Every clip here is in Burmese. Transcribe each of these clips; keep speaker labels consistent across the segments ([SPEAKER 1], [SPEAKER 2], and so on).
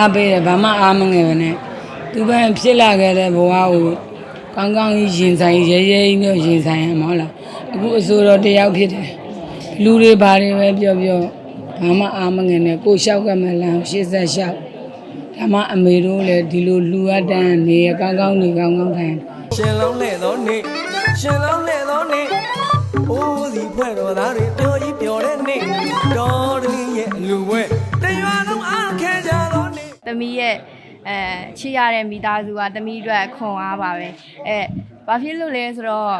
[SPEAKER 1] အားပေးတယ်ဘာမှအားမငယ်ပဲနဲ့သူပဲဖြစ်လာခဲ့တဲ့ဘဝကိုကောင်းကောင်းကြီးရင်ဆိုင်ရဲရဲကြီးနဲ့ရင်ဆိုင်ရမှာဟုတ်လားအခုအစိုးရတယောက်ဖြစ်တယ်လူတွေဘာတွေပဲပြောပြောဘာမှအားမငယ်နဲ့ကိုလျှောက်ကမလန်း80လျှောက်ဒါမှအမေတို့လည်းဒီလိုလူအပ်တန်းနေကောင်းကောင်းနေကောင်းကောင်းထိုင်
[SPEAKER 2] ရှင်လုံးနဲ့သောနေ့ရှင်လုံးနဲ့သောနေ့အိုးစီဖွဲ့တော်သားတွေတော်ကြီးပြောတဲ့နေ့တော်တည်းရဲ့လူပွဲတရွာလုံးအားခဲကြ သောနေ့
[SPEAKER 3] သမီးရဲ့အဲချစ်ရတဲ့မိသားစုကသမီးအတွက်ခွန်အားပါပဲအဲဘာဖြစ်လို့လဲဆိုတော့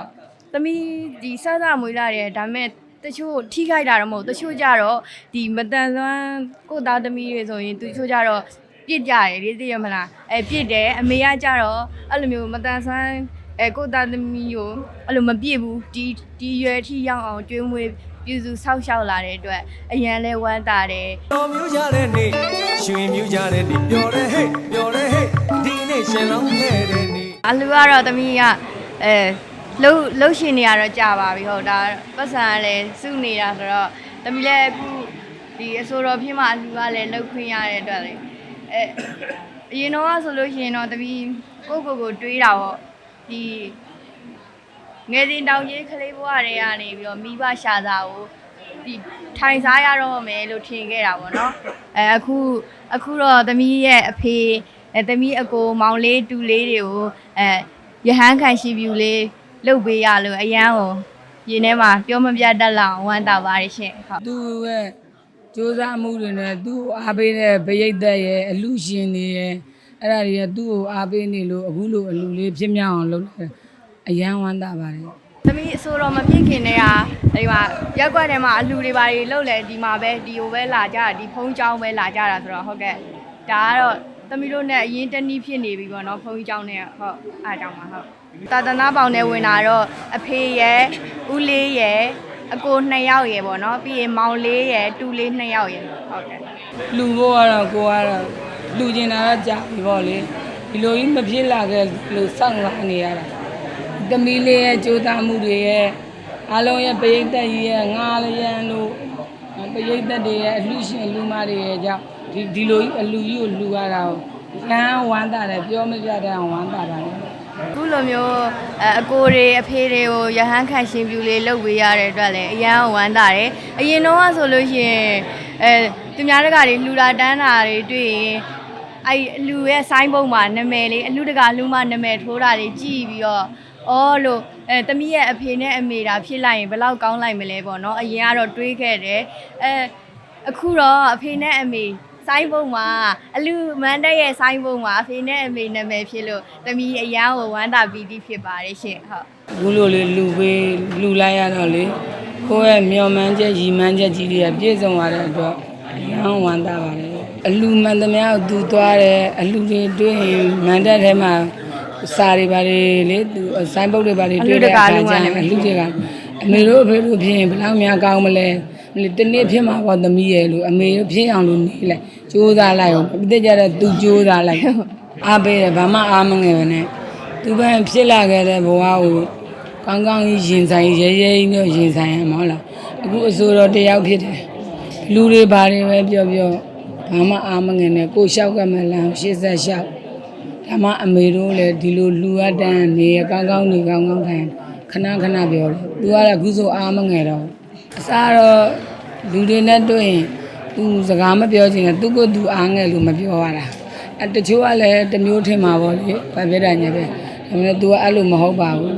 [SPEAKER 3] သမီးဒီစစမွေးလာတယ်ဒါပေမဲ့တချို့ထိခိုက်တာတော့မဟုတ်တချို့ကြတော့ဒီမတန်ဆွမ်းကိုယ့်သားသမီးတွေဆိုရင်သူချို့ကြတော့ပြစ်ကြတယ်လေသိရမလားအဲပြစ်တယ်အမေကကြတော့အဲ့လိုမျိုးမတန်ဆွမ်းအဲကိုယ့်သားသမီးကိုအဲ့လိုမပြစ်ဘူးဒီဒီရွယ်ထိရောက်အောင်ကျွေးမွေး ပြုစုဆောက်ရှောက်လာတဲ့အတွက်အရန်လဲဝမ်းသာတယ်
[SPEAKER 2] တော်မျိုးကြတဲ့နေ့ရွှင်မျိုးကြတဲ့နေ့ပြောတဲ့ဟဲ့ပြောတဲ့ဟဲ့ဒီနေ့ရှင်လုံးနဲ့တဲ့နေ့
[SPEAKER 3] အလူကတော့သမီးကအဲလှုပ်လှုပ်ရှင်နေရတော့ကြာပါပြီဟုတ်ဒါပတ်စံကလည်းစုနေတာဆိုတော့သမီးလည်းအခုဒီအစိုးရဖြစ်မှအလူကလည်းလှုပ်ခွင့်ရတဲ့အတွက်လေအဲအရင်တော့ဆိုလို့ရှိရင်တော့သမီးကိုယ့်ကိုယ်ကိုတွေးတာပေါ့ဒီ ငယ်စဉ်တောင်ကြီးကလေးဘဝတွေကနေပြီးတော့မိဘရှာစာကိုဒီထိုင်စားရတော့မယ်လို့ထင်ခဲ့တာပေါ့နော်အဲအခုအခုတော့သမီးရဲ့အဖေအဲသမီးအကိုမောင်လေးတူလေးတွေကိုအဲရဟန်းခံရှိပြူလေးလှုပ်ပေးရလို့အရန်ကိုရင်ထဲမှာပြောမပြတတ်လောက်ဝမ်းသာပါတယ်ရှင်ဟုတ်
[SPEAKER 1] သူရဲ့စူးစမ်းမှုတွေနဲ့သူ့ကိုအားပေးတဲ့ဗရိတ်သက်ရဲ့အလူရှင်တွေရဲ့အဲ့ဒါတွေကသူ့ကိုအားပေးနေလို့အခုလိုအလူလေးဖြစ်မြောက်အောင်လုပ်တယ် အယံဝမ်းသာပါတယ်
[SPEAKER 3] သမီးအဆိုတော်မပြည့်ခင်တည်းကဒီမှာရက်ကွက်ထဲမှာအလူတွေပါတွေလှုပ်လဲဒီမှာပဲဒီဟိုပဲလာကြတာဒီဖုံးချောင်းပဲလာကြတာဆိုတော့ဟုတ်ကဲ့ဒါကတော့သမီးတို့နဲ့အရင်တနည်းဖြစ်နေပြီပေါ့နော်ဖုံးချောင်းနဲ့ဟုတ်အားကြောင့်ပါဟုတ်သာသနာပေါင်နဲ့ဝင်လာတော့အဖေရဲ့ဦးလေးရဲ့အကိုနှစ်ယောက်ရဲ့ပေါ့နော်ပြီးရင်မောင်လေးရဲ့တူလေးနှစ်ယောက်ရဲ့ဟုတ်ကဲ့
[SPEAKER 1] လူဖို့ကတော့ကိုကတော့လူကျင်တာတော့ကြာပြီပေါ့လေဒီလိုကြီးမဖြစ်လာခဲ့လို့စောင့်လာနေရတာ သမီးလေးရဲ့ကြိုးစားမှုတွေရဲ့အားလုံးရဲ့ပရိသတ်ကြီးရဲ့ငါလျံတို့ပရိသတ်တွေရဲ့အလူရှင်လူမတွေရဲ့ကြောင့်ဒီဒီလိုကြီးအလူကြီးကိုလူရတာကိုလမ်းဝမ်းသာတယ်ပြောမပြတဲ့အောင်ဝမ်းသာပါတယ်
[SPEAKER 3] အခုလိုမျိုးအအကိုတွေအဖေတွေကိုရဟန်းခံရှင်ပြူလေးလုပ်ပေးရတဲ့အတွက်လည်းအရန်ဝမ်းသာတယ်အရင်တော့ကဆိုလို့ရှိရင်အဲသူများတကာတွေလှူတာတန်းတာတွေတွေ့ရင်အဲ့အလူရဲ့ဆိုင်းပုံမှာနာမည်လေးအလူတကာလှူမှနာမည်ထိုးတာလေးကြည့်ပြီးတော့ အော်လို့အဲတမီးရဲ့အဖေနဲ့အမေဒါဖြစ်လိုက်ရင်ဘယ်လောက်ကောင်းလိုက်မလဲပေါ့နော်အရင်ကတော့တွေးခဲ့တယ်အဲအခုတော့အဖေနဲ့အမေဆိုင်းပုံမှာအလူမန်းတက်ရဲ့ဆိုင်းပုံမှာအဖေနဲ့အမေနာမည်ဖြစ်လို့တမီးအရန်ကိုဝမ်းသာပီတိဖြစ်ပါတယ်ရှင်ဟုတ်
[SPEAKER 1] အခုလိုလေလူပေးလူလိုက်ရတော့လေကိုယ့်ရဲ့မျောမှန်းချက်ရည်မှန်းချက်ကြီးတွေကပြည့်စုံသွားတဲ့အတွက်ရဟန်းဝမ်းသာပါတယ်အလူမှန်သမျှကိုသူသွားတယ်အလူတွေတွေ့ရင်မန်တက်ထဲမှာ စာတွေပါလေလေသူဆိုင်းပုတ်တွေပါလေတွေ့တဲ့အခါကျရင်အလူတွေကအမေတို့အဖေတို့ဖြစ်ရင်ဘယ်လောက်များကောင်းမလဲတနေ့ဖြစ်မှာပေါ့သမီးရဲ့လို့အမေတို့ဖြစ်အောင်လို့နေလိုက်စူးစမ်းလိုက်အောင်ပြည့်ကြတဲ့သူစူးစမ်းလိုက်အားပေးတယ်ဘာမှအားမငယ်ပဲနဲ့သူပဲဖြစ်လာခဲ့တဲ့ဘဝကိုကောင်းကောင်းကြီးရင်ဆိုင်ရဲရဲကြီးနဲ့ရင်ဆိုင်ရမှာဟုတ်လားအခုအစိုးရတယောက်ဖြစ်တယ်လူတွေဘာတွေပဲပြောပြောဘာမှအားမငယ်နဲ့ကိုလျှောက်ကမလန်း80လျှောက် ဒါမှအမေတို့လည်းဒီလိုလူအပ်တန်းနေကောင်းကောင်းနေကောင်းကောင်းထိုင်ခဏခဏပြောတယ်သူကတော့အခုဆိုအားမငယ်တော့အစားတော့လူတွေနဲ့တွေ့ရင်သူစကားမပြောချင်တယ်သူကသူအားငယ်လို့မပြောရတာအဲတချို့ကလည်းတစ်မျိုးထင်မှာပေါ့လေဘာဖြစ်တာညာပဲဒါပေမဲ့ तू ကအဲ့လိုမဟုတ်ပါဘူး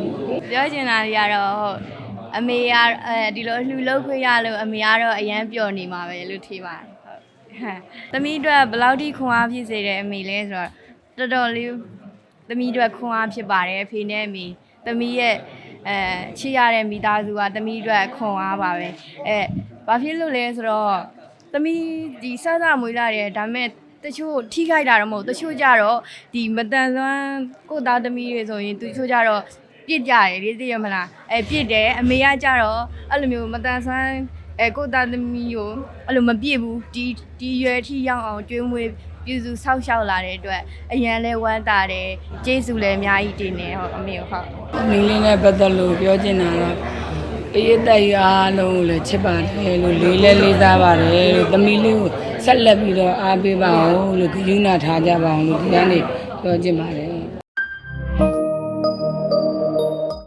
[SPEAKER 3] ပြောချင်တာတွေကတော့ဟုတ်အမေကအဲဒီလိုလှူလုပ်ခွင့်ရလို့အမေကတော့အရန်ပျော်နေမှာပဲလို့ထင်ပါတယ်ဟုတ်ဟမ်သမီးအတွက်ဘယ်လောက်ထိခွန်အားဖြစ်စေတဲ့အမေလဲဆိုတော့ တော်တော်လေးသမီးအတွက်ခွန်အားဖြစ်ပါတယ်အဖေနဲ့အမေသမီးရဲ့အဲချစ်ရတဲ့မိသားစုကသမီးအတွက်ခွန်အားပါပဲအဲဘာဖြစ်လို့လဲဆိုတော့သမီးဒီစစမွေးလာတယ်ဒါပေမဲ့တချို့ထိခိုက်တာတော့မဟုတ်တချို့ကြတော့ဒီမတန်ဆွမ်းကိုယ့်သားသမီးတွေဆိုရင်သူချို့ကြတော့ပြစ်ကြတယ်လေသိရမလားအဲပြစ်တယ်အမေကကြတော့အဲ့လိုမျိုးမတန်ဆန်းအဲကိုယ့်သားသမီးကိုအဲ့လိုမပြစ်ဘူးဒီဒီရွယ်ထိရောက်အောင်ကျွေးမွေး ပြုစုဆောက်ရှောက်လာတဲ့အတွက်အရန်လဲဝမ်းသာတယ်ကျေးဇူးလည်းအများကြီးတင်နေဟုတ်အမေဟုတ်။
[SPEAKER 1] မင်းလေးနဲ့ပတ်သက်လို့ပြောချင်တာတော့ပရိသတ်ကြီးအားလုံးကိုလည်းချစ်ပါတယ်လို့လေးလဲလေးစားပါတယ်လို့သမီးလေးကိုဆက်လက်ပြီးတော့အားပေးပါအောင်လို့ဂရုဏာထားကြပါအောင်လို့ဒီကနေ့ပြောချင်ပါတယ်